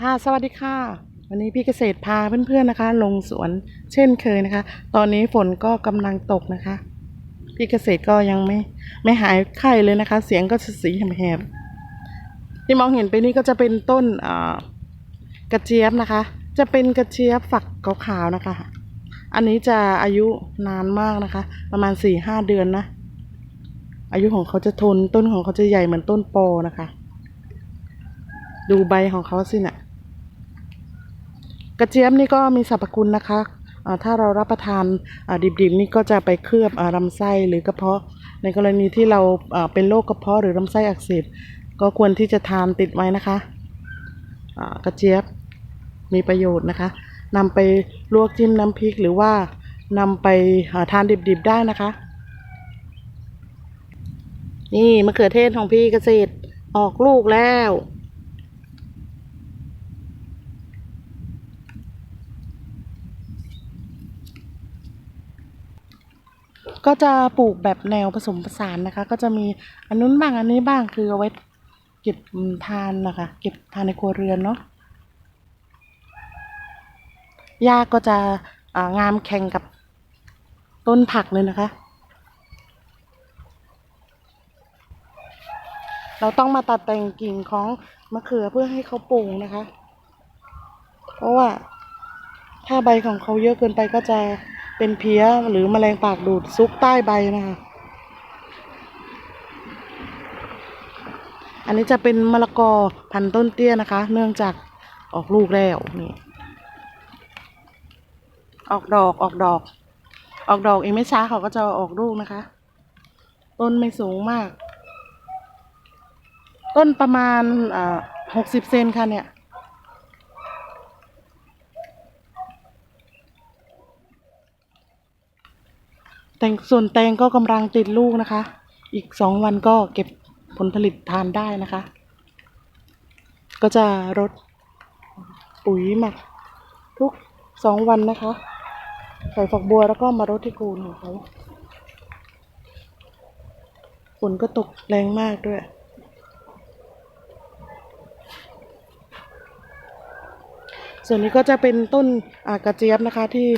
ค่ะ สวัสดีค่ะ วันนี้พี่เกษตรพาเพื่อนๆนะคะ ลงสวนเช่นเคยนะคะ ตอนนี้ฝนก็กำลังตกนะคะ พี่เกษตรก็ยังไม่ไม่หายไข้เลยนะคะ เสียงก็สีแหบๆที่มองเห็นไปนี่ก็จะเป็นต้นอกระเจี๊ยบนะคะ จะเป็นกระเจี๊ยบฝักขาวๆนะคะ อันนี้จะอายุนานมากนะคะ ประมาณสี่ห้าเดือนนะอายุของเขาจะทนต้นของเขาจะใหญ่เหมือนต้นโปอนะคะ ดูใบของเขาสินะ่ะ กระเจี๊ยบนี่ก็มีสรรพคุณนะคะถ้าเรารับประทานดิบๆนี่ก็จะไปเคลือบลำไส้หรือกระเพาะ ในกรณีที่เราเป็นโรคกระเพาะหรือลำไส้อักเสบก็ควรที่จะทานติดไว้นะคะกระเจี๊ยบมีประโยชน์นะคะนำไปลวกจิ้มน้ำพริกหรือว่านำไปทานดิบๆได้นะคะ นี่มะเขือเทศของพี่เกษตรออกลูกแล้ว ก็จะปลูกแบบแนวผสมผสานนะคะ ก็จะมีอันนู้นบ้างอันนี้บ้างคือเอาไว้เก็บทานนะคะ เก็บทานในครัวเรือนเนาะหญ้าก็จะางามแข่งกับต้นผักเลยนะคะ เราต้องมาตัดแต่งกิ่งของมะเขือเพื่อให้เขาปร่งนะคะ เพราะว่าถ้าใบของเขาเยอะเกินไปก็จะ เป็นเพี้ยหรือแมลงปากดูดซุกใต้ใบนะคะ อันนี้จะเป็นมะละกอพันต้นเตี้ยนะคะ เนื่องจากออกลูกแล้วนี่ออกดอกออกดอก ออกดอกอีกไม่ช้าเขาก็จะออกลูกนะคะ ต้นไม่สูงมาก ต้นประมาณหกสิบเซนค่ะเนี่ย แตงส่วนแตงก็กำลังติดลูกนะคะ อีกสองวันก็เก็บผลผลิตทานได้นะคะ ก็จะรดปุ๋ยหมักทุกสองวันนะคะใส่ฝักบัวแล้วก็มารดที่โคนของเขาฝนก็ตกแรงมากด้วย ส่วนนี้ก็จะเป็นต้นกระเจี๊ยบนะคะที่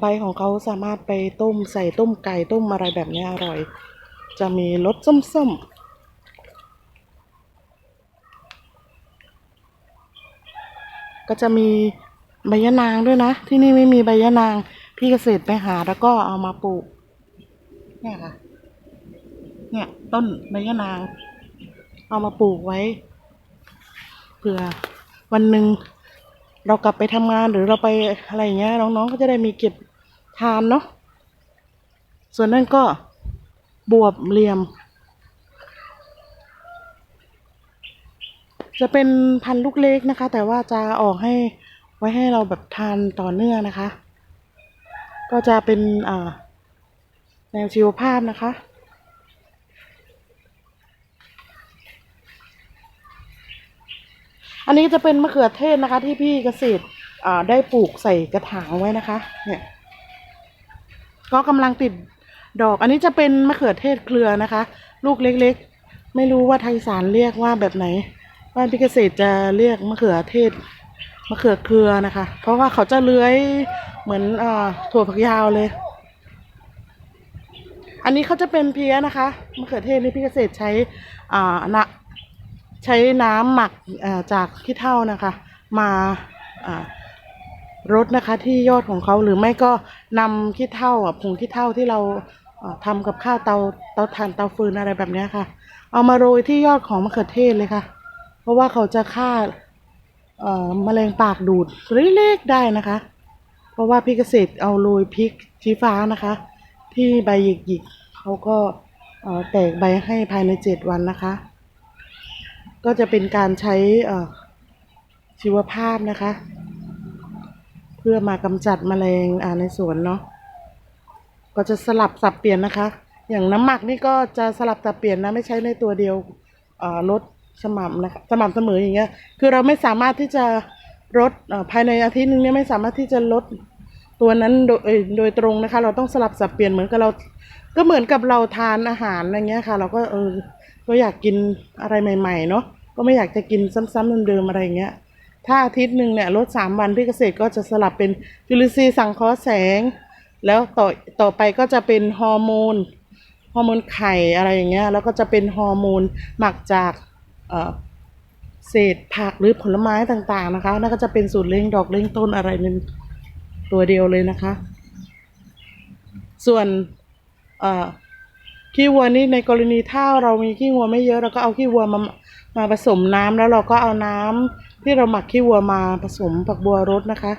ใบของเขาสามารถไปต้มใส่ต้มไก่ต้มอะไรแบบนี้อร่อย จะมีรสส้มๆก็จะมีใบยะนางด้วยนะ ที่นี่ไม่มีใบยะนาง พี่เกษตรไปหาแล้วก็เอามาปลูก เนี่ยค่ะ เนี่ย ต้นใบยะนาง เอามาปลูกไว้เผื่อวันหนึ่ง เรากลับไปทำงานหรือเราไปอะไรอย่างเงี้ยน้องๆก็จะได้มีเก็บทานเนาะส่วนนั่นก็บวบเหลี่ยม จะเป็นพันธุ์ลูกเล็กนะคะ แต่ว่าจะออกให้ไว้ให้เราแบบทานต่อเนื่องนะคะ ก็จะเป็นแนวชีวภาพนะคะ อันนี้จะเป็นมะเขือเทศนะคะ ที่พี่เกษตรได้ปลูกใส่กระถางไว้นะคะ เนี่ย ก็กำลังติดดอก อันนี้จะเป็นมะเขือเทศเครือนะคะ ลูกเล็กๆ ไม่รู้ว่าไทยสารเรียกว่าแบบไหนบ้านพี่เกษตรจะเรียกมะเขือเทศมะเขือเครือนะคะ เพราะว่าเขาจะเลื้อยเหมือนอถั่วฝักยาวเลย อันนี้เขาจะเป็นเพี้ยนะคะมะเขือเทศนี่พี่เกษตรใช้อ่านะ ใช้น้ำหมักจากขี้เถ้านะคะ มารดนะคะที่ยอดของเขาหรือไม่ก็นำขี้เถ้าผงขี้เถ้าที่เราทำกับข้าวเตาเตาถ่านเตาฟืนอะไรแบบนี้ค่ะ เอามาโรยที่ยอดของมะเขือเทศเลยค่ะ เพราะว่าเขาจะฆ่าแมลงปากดูดเล็กๆได้นะคะ เพราะว่าพี่เกษตรเอาโรยพริกชี้ฟ้านะคะ ที่ใบหยิกๆเขาก็แตกใบให้ภายในเจ็ดวันนะคะ ก็จะเป็นการใช้ชีวภาพนะคะ เพื่อมากำจัดแมลงในสวนเนาะก็จะสลับสับเปลี่ยนนะคะ อย่างน้ำหมักนี่ก็จะสลับสับเปลี่ยนนะไม่ใช้ในตัวเดียวลดสม่ำนะคะสม่ำเสมออย่างเงี้ยคือเราไม่สามารถที่จะลดภายในอาทิตย์นึงเนี่ยไม่สามารถที่จะลด ตัวนั้นโดยโดยตรงนะคะ เราต้องสลับสับเปลี่ยนเหมือนกับเรา ก็เหมือนกับเราทานอาหารอะไรเงี้ยค่ะ เราก็เออก็อยากกินอะไรใหม่ๆเนาะก็ไม่อยากจะกินซ้ำๆเดิมๆอะไรเงี้ยถ้าอาทิตย์หนึ่งเนี่ยลดสามวันพี่เกษตรก็จะสลับเป็นจุลินทรีย์สังเคราะห์แสง แล้วต่อต่อไปก็จะเป็นฮอร์โมนฮอร์โมนไข่อะไรอย่างเงี้ยแล้วก็จะเป็นฮอร์โมนหมักจากเออเศษผักหรือผลไม้ต่างๆนะคะนั่นก็จะเป็นสูตรเล้งดอกเล้งต้นอะไรเป็น ตัวเดียวเลยนะคะ ส่วนขี้วัวนี่ในกรณีถ้าเรามีขี้วัวไม่เยอะเราก็เอาขี้วัวมามาผสมน้ำแล้วเราก็เอาน้ำที่เราหมักขี้วัวมาผสมผักบัวรสนะคะ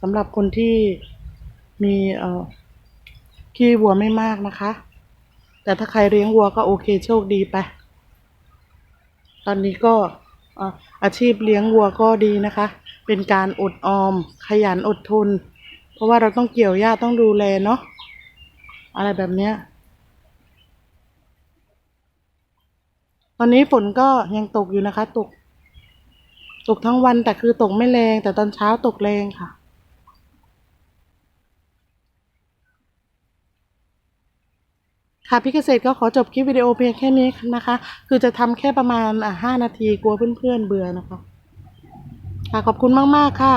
สำหรับคนที่มีขี้วัวไม่มากนะคะ แต่ถ้าใครเลี้ยงวัวก็โอเคโชคดีไป ตอนนี้ก็อาชีพเลี้ยงวัวก็ดีนะคะ เป็นการอดออม ขยันอดทน ราะว่าเราต้องเกี่ยวหญ้าต้องดูแลเนาะอะไรแบบเนี้ยตอนนี้ฝนก็ยังตกอยู่นะคะ ตก ตกทั้งวันแต่คือตกไม่แรง แต่ตอนเช้าตกแรงค่ะ ค่ะพี่เกษตรก็ขอจบคลิปวิดีโอเพียงแค่นี้นะคะ คือจะทำแค่ประมาณห้านาทีกลัวเพื่อนๆเบื่อนะคะค่ะขอบคุณมากๆค่ะ